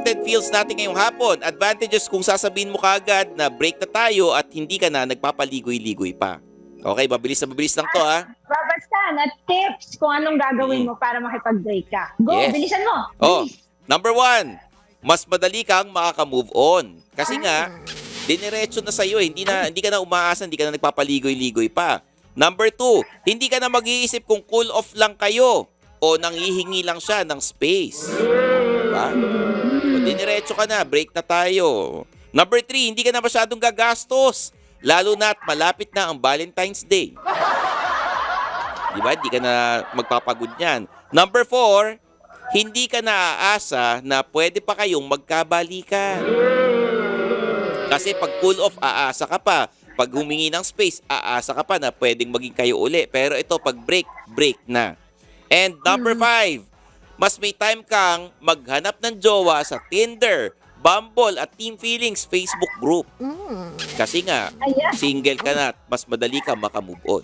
10 feels natin ngayong hapon. Advantages kung sasabihin mo kaagad na break na tayo at hindi ka na nagpapaligoy-ligoy pa. Okay, mabilis na mabilis lang to ha. Babastan at tips kung anong gagawin mo para makipag-break ka. Go, Yes. bilisan mo. Oh, Bilis. number one, mas madali kang makaka-move on. Kasi nga, diniretso na sa'yo, eh. hindi, na, hindi ka na umaasa, hindi ka na nagpapaligoy-ligoy pa. Number two, hindi ka na mag-iisip kung cool off lang kayo o nanghihingi lang siya ng space. Diba? O diniretso ka na, break na tayo. Number three, hindi ka na masyadong gagastos. Lalo na at malapit na ang Valentine's Day. Di ba? Hindi ka na magpapagod niyan. Number four, hindi ka naaasa na pwede pa kayong magkabalikan. Kasi pag cool off, aasa ka pa. Pag humingi ng space, aasa ka pa na pwedeng maging kayo uli. Pero ito, pag break, break na. And number five, mas may time kang maghanap ng jowa sa Tinder, Bumble at Team Feelings Facebook group. Kasi nga, Ayan. single ka na at mas madali ka makamove on.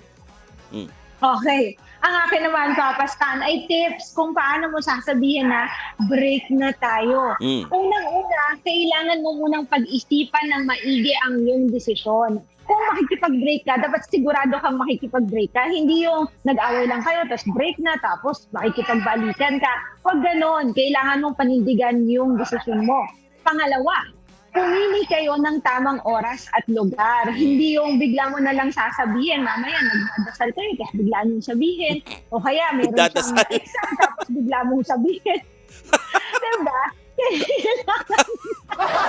Mm. Okay. Ang akin naman, Papa Stan, ay tips kung paano mo sasabihin na break na tayo. Mm. Unang-una, kailangan mo munang pag-isipan ng maigi ang iyong desisyon. Kung makikipag-break ka, dapat sigurado kang makikipag-break ka. Hindi yung nag-away lang kayo, tapos break na, tapos makikipagbalikan ka. Huwag ganon. Kailangan mong panindigan yung desisyon mo. Pangalawa, pumili kayo ng tamang oras at lugar. Hindi yung bigla mo na lang sasabihin, mamaya nagdadasal kayo, tapos bigla mong sabihin. O kaya meron siyang exam, tapos bigla mong sabihin. diba?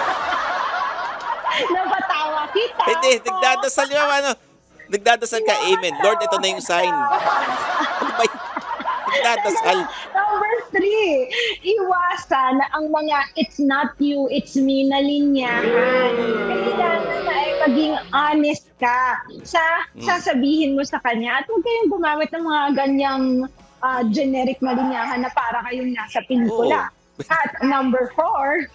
Napatawa kita. Hindi, nagdadasal yung ano. Nagdadasal ka, amen. Lord, ito na yung sign. Ano ba yun? Nagdadasal. Number three, iwasan ang mga it's not you, it's me na linyahan. Kailangan na ay maging honest ka sa Mm. sasabihin mo sa kanya at huwag kayong gumamit ng mga ganyang ah, generic na linyahan na para kayong nasa pelikula. At number four,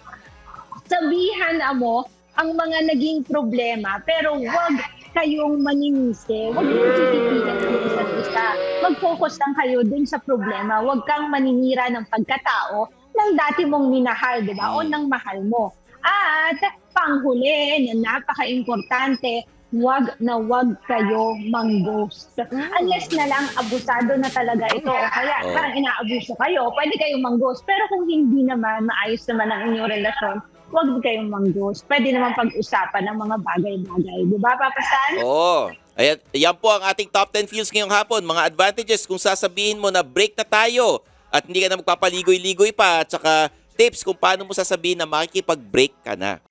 sabihan mo ang mga naging problema pero wag kayong maninisi. Huwag yung titipigan ng isa't isa. Mag-focus lang kayo dun sa problema. Huwag kang maninira ng pagkatao ng dati mong minahal, di ba? O ng mahal mo. At panghuli, na napaka-importante, wag na wag kayo mang-ghost. Unless na lang abusado na talaga ito o kaya Oh. parang inaabuso kayo, pwede kayong mang-ghost. Pero kung hindi naman, maayos naman ang inyong relasyon, wag kayong mang-ghost. Pwede naman pag-usapan ng mga bagay-bagay. Di ba, Papa San? Oo. Ayan, yan po ang ating top 10 feels ngayong hapon. Mga advantages kung sasabihin mo na break na tayo at hindi ka na magpapaligoy-ligoy pa at saka tips kung paano mo sasabihin na makikipag-break ka na.